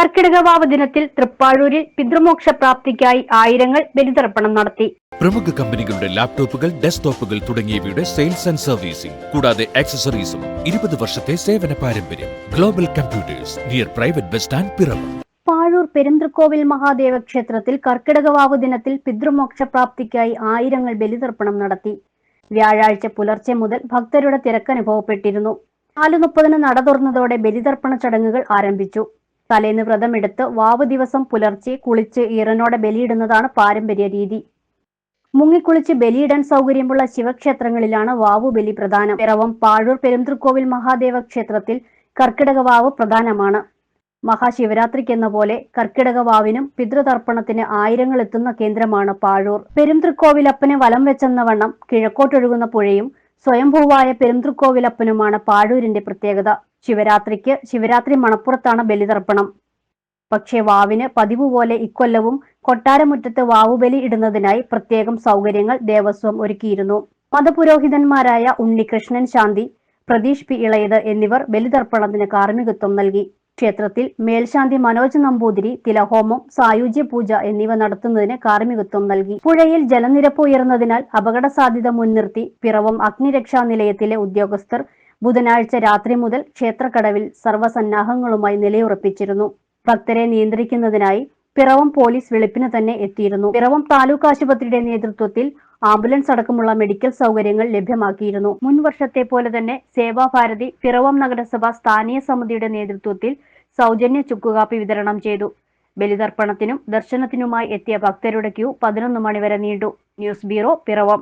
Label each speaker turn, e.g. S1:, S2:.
S1: കർക്കിടകവാവ് ദിനത്തിൽ തൃപ്പാഴൂരിൽ പിതൃമോക്ഷ പ്രാപ്തിക്കായി ആയിരങ്ങൾ ബലിതർപ്പണം നടത്തി.
S2: പ്രമുഖ കമ്പനികളുടെ ലാപ്ടോപ്പുകൾ ഡെസ്ക്ടോപ്പുകൾ തുടങ്ങിയവയുടെ സെയിൽസ് ആൻഡ് സർവീസിംഗ് കൂടാതെ ആക്സസറീസും ഇരുപത് വർഷത്തെ സേവന പാരമ്പര്യം global computers near private bus stand Piravom.
S1: Pazhoor Perunthrikkovil Mahadeva ക്ഷേത്രത്തിൽ കർക്കിടകവാവ് ദിനത്തിൽ പിതൃമോക്ഷ പ്രാപ്തിക്കായി ആയിരങ്ങൾ ബലിതർപ്പണം നടത്തി. വ്യാഴാഴ്ച പുലർച്ചെ മുതൽ ഭക്തരുടെ തിരക്കനുഭവപ്പെട്ടിരുന്നു. നാലു മുപ്പതിന് നട തുറന്നതോടെ ബലിതർപ്പണ ചടങ്ങുകൾ ആരംഭിച്ചു. തലേന്ന് വ്രതമെടുത്ത് വാവ് ദിവസം പുലർച്ചെ കുളിച്ച് ഈറനോടെ ബലിയിടുന്നതാണ് പാരമ്പര്യ രീതി. മുങ്ങിക്കുളിച്ച് ബലിയിടാൻ സൗകര്യമുള്ള ശിവക്ഷേത്രങ്ങളിലാണ് വാവു ബലി പ്രധാനം. പിറവം പാഴൂർ പെരുന്തൃക്കോവിൽ മഹാദേവ ക്ഷേത്രത്തിൽ കർക്കിടക വാവ് പ്രധാനമാണ്. മഹാശിവരാത്രിക്കെന്ന പോലെ കർക്കിടക വാവിനും പിതൃതർപ്പണത്തിന് ആയിരങ്ങൾ എത്തുന്ന കേന്ദ്രമാണ് പാഴൂർ. പെരുന്തൃക്കോവിലപ്പനെ വലം വെച്ചെന്ന വണ്ണം കിഴക്കോട്ടൊഴുകുന്ന പുഴയും സ്വയംഭൂവായ പെരുന്തൃക്കോവിലപ്പനുമാണ് പാഴൂരിന്റെ പ്രത്യേകത. ശിവരാത്രിക്ക് ശിവരാത്രി മണപ്പുറത്താണ് ബലിതർപ്പണം. പക്ഷേ വാവിന് പതിവ് പോലെ ഇക്കൊല്ലവും കൊട്ടാരമുറ്റത്ത് വാവുബലി ഇടുന്നതിനായി പ്രത്യേകം സൗകര്യങ്ങൾ ദേവസ്വം ഒരുക്കിയിരുന്നു. മതപുരോഹിതന്മാരായ ഉണ്ണികൃഷ്ണൻ ശാന്തി പ്രതീഷ് പി ഇളയത് എന്നിവർ ബലിതർപ്പണത്തിന് കാർമ്മികത്വം നൽകി. ക്ഷേത്രത്തിൽ മേൽശാന്തി മനോജ് നമ്പൂതിരി തിലഹോമം സായുജ്യ പൂജ എന്നിവ നടത്തുന്നതിന് കാർമ്മികത്വം നൽകി. പുഴയിൽ ജലനിരപ്പ് ഉയർന്നതിനാൽ അപകട സാധ്യത മുൻനിർത്തി പിറവം അഗ്നിരക്ഷാ നിലയത്തിലെ ഉദ്യോഗസ്ഥർ ബുധനാഴ്ച രാത്രി മുതൽ ക്ഷേത്രക്കടവിൽ സർവസന്നാഹങ്ങളുമായി നിലയുറപ്പിച്ചിരുന്നു. ഭക്തരെ നിയന്ത്രിക്കുന്നതിനായി പിറവം പോലീസ് വെളുപ്പിന് തന്നെ എത്തിയിരുന്നു. പിറവം താലൂക്ക് ആശുപത്രിയുടെ നേതൃത്വത്തിൽ ആംബുലൻസ് അടക്കമുള്ള മെഡിക്കൽ സൗകര്യങ്ങൾ ലഭ്യമാക്കിയിരുന്നു. മുൻ വർഷത്തെ പോലെ തന്നെ സേവാഭാരതി പിറവം നഗരസഭ സ്ഥാനീയ സമിതിയുടെ നേതൃത്വത്തിൽ സൗജന്യ ചുക്കുകാപ്പി വിതരണം ചെയ്തു. ബലിതർപ്പണത്തിനും ദർശനത്തിനുമായി എത്തിയ ഭക്തരുടെ ക്യൂ പതിനൊന്ന് മണിവരെ നീണ്ടു. News bureau Piravom.